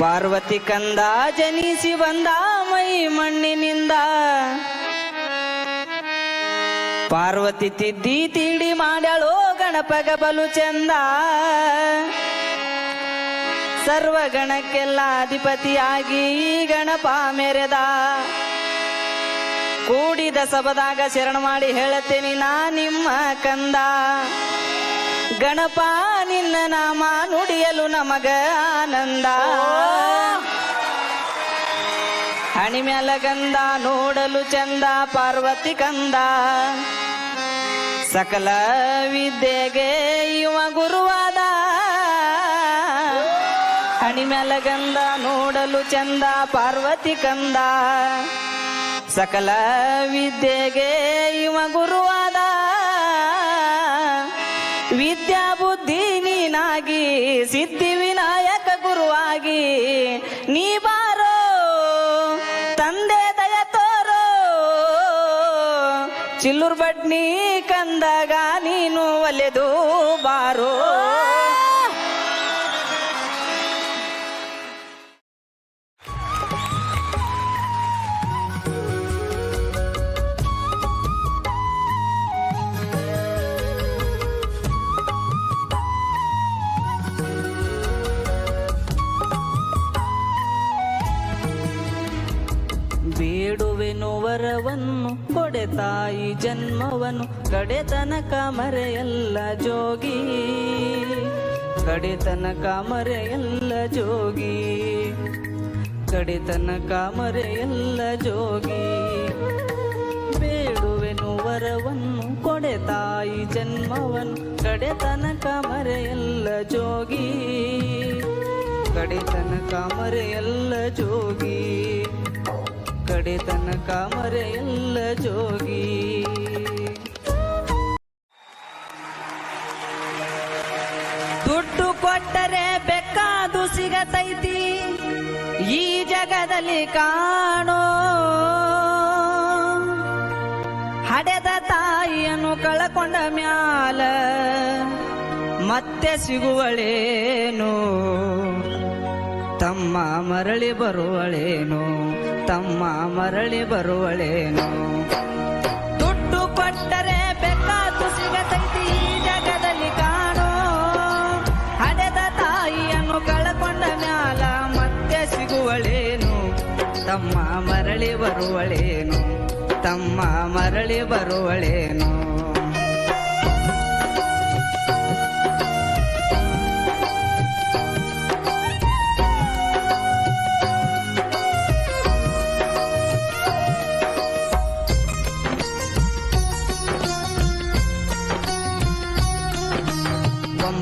ಪಾರ್ವತಿ ಕಂದ ಜನಿಸಿ ಬಂದ ಮೈ ಮಣ್ಣಿನಿಂದ. ಪಾರ್ವತಿ ತಿದ್ದಿ ತಿಡಿ ಮಾಡ್ಯಾಳೋ ಗಣಪಗ ಬಲು ಚಂದ. ಸರ್ವಗಣಕ್ಕೆಲ್ಲ ಅಧಿಪತಿಯಾಗಿ ಈ ಗಣಪ ಮೆರೆದ. ಕೂಡಿದ ಸಬದಾಗ ಶರಣ ಮಾಡಿ ಹೇಳತ್ತೇನಿ, ನಾ ನಿಮ್ಮ ಕಂದ. ಗಣಪ, ನಿನ್ನ ನಾಮ ನುಡಿಯಲು ನಮಗ ಆನಂದ. ಹಣಿ ಮ್ಯಾಲ ಗಂಧ ನೋಡಲು ಚಂದ, ಪಾರ್ವತಿ ಕಂದ. ಸಕಲ ವಿದ್ಯೆಗೆ ಇವ ಗುರುವಾದ. ಹಣಿ ಮ್ಯಾಲ ಗಂಧ ನೋಡಲು ಚಂದ, ಪಾರ್ವತಿ ಕಂದ. ಸಕಲ ವಿದ್ಯೆಗೆ ಇವ ಗುರುವಾದ. ವಿದ್ಯಾ ಬುದ್ಧಿ ನೀನಾಗಿ, ಸಿದ್ಧಿ ವಿನಾಯಕ ಗುರುವಾಗಿ ನೀ ಬಾರೋ, ತಂದೆ ದಯ ತೋರೋ. ಚಿಲ್ಲುರ್ ಬಡ್ನಿ ಕಂದಾಗ ನೀನು ಒಲೆದು ಬಾರೋ. ಬಿಡುವೆನು ವರವನ್ನು ಕೊಡೆತಾಯಿ ಜನ್ಮವನು ಕಡೆತನಕ ಮರೆಯಲ್ಲ ಜೋಗಿ. ಕಡೆತನಕ ಮರೆಯಲ್ಲ ಜೋಗಿ. ಕಡೆತನಕ ಮರೆಯಲ್ಲ ಜೋಗಿ. ಬೇಡುವೆನು ವರವನ್ನು ಕೊಡೆತಾಯಿ ಜನ್ಮವನು ಕಡೆತನಕ ಮರೆಯಲ್ಲ ಜೋಗಿ. ಕಡೆತನಕ ಮರೆಯಲ್ಲ ಜೋಗಿ. ಕಡೆ ತನಕ ಎಲ್ಲ ಜೋಗಿ. ದುಡ್ಡು ಕೊಟ್ಟರೆ ಬೆಕ್ಕಾದು ಸಿಗತೈತಿ, ಈ ಜಗದಲ್ಲಿ ಕಾಣೋ. ಹಡೆದ ತಾಯಿಯನ್ನು ಕಳಕೊಂಡ ಮ್ಯಾಲ ಮತ್ತೆ ಸಿಗುವಳೇನು, ತಮ್ಮ ಮರಳಿ ಬರುವಳೇನು. ತಮ್ಮ ಮರಳಿ ಬರುವಳೇನು. ದುಡ್ಡು ಕೊಟ್ಟರೆ ಬೇಕಾದು ಸಿಗತೈತಿ ಈ ಜಗದಲ್ಲಿ ಕಾಣೋ. ಹಡೆದ ತಾಯಿಯನ್ನು ಕಳಕೊಂಡ ಮ್ಯಾಲ ಮತ್ತೆ ಸಿಗುವಳೇನು. ತಮ್ಮ ಮರಳಿ ಬರುವಳೇನು, ತಮ್ಮ ಮರಳಿ ಬರುವಳೇನು.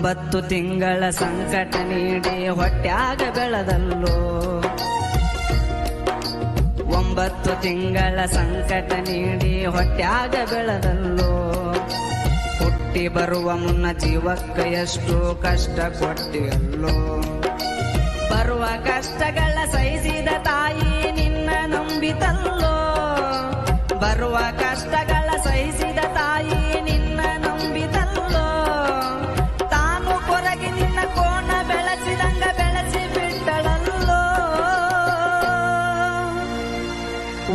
ಒಂಬತ್ತು ತಿಂಗಳ ಸಂಕಟ ನೀಡಿ ಹೊಟ್ಯಾಗ ಬೆಳದಲ್ಲೋ. ಒಂಬತ್ತು ತಿಂಗಳ ಸಂಕಟ ನೀಡಿ ಹೊಟ್ಯಾಗ ಬೆಳದಲ್ಲೋ. ಹುಟ್ಟಿ ಬರುವ ಮುನ್ನ ಜೀವಕ್ಕ ಎಷ್ಟು ಕಷ್ಟ ಕೊಟ್ಟಿಯಲ್ಲೋ. ಬರುವ ಕಷ್ಟಗಳ ಸಹಿಸಿದ ತಾಯಿ ನಿನ್ನ ನಂಬಿತಲ್ಲೋ. ಬರುವ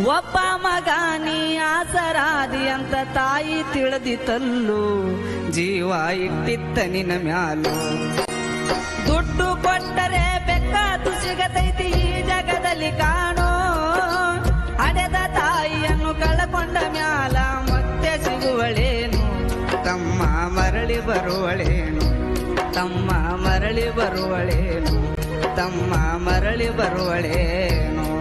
ಒಬ್ಬ ಮಗ ನೀ ಆಸರಾದಿ ಅಂತ ತಾಯಿ ತಿಳಿದಿತಲ್ಲೋ ಜೀವ ಇಟ್ಟಿತ್ತ ನಿನ್ನ ಮ್ಯಾಲು? ದುಡ್ಡು ಕೊಟ್ಟರೆ ಬೆಕ್ಕ ಸಿಗತೈತಿ ಈ ಜಗದಲ್ಲಿ ಕಾಣೋ? ಅಡೆದ ತಾಯಿಯನ್ನು ಕಳಕೊಂಡ ಮ್ಯಾಲ ಮತ್ತೆ ಸಿಗುವಳೇನು? ತಮ್ಮ ಮರಳಿ ಬರುವಳೇನು? ತಮ್ಮ ಮರಳಿ ಬರುವಳೇನು? ತಮ್ಮ ಮರಳಿ ಬರುವಳೇನು?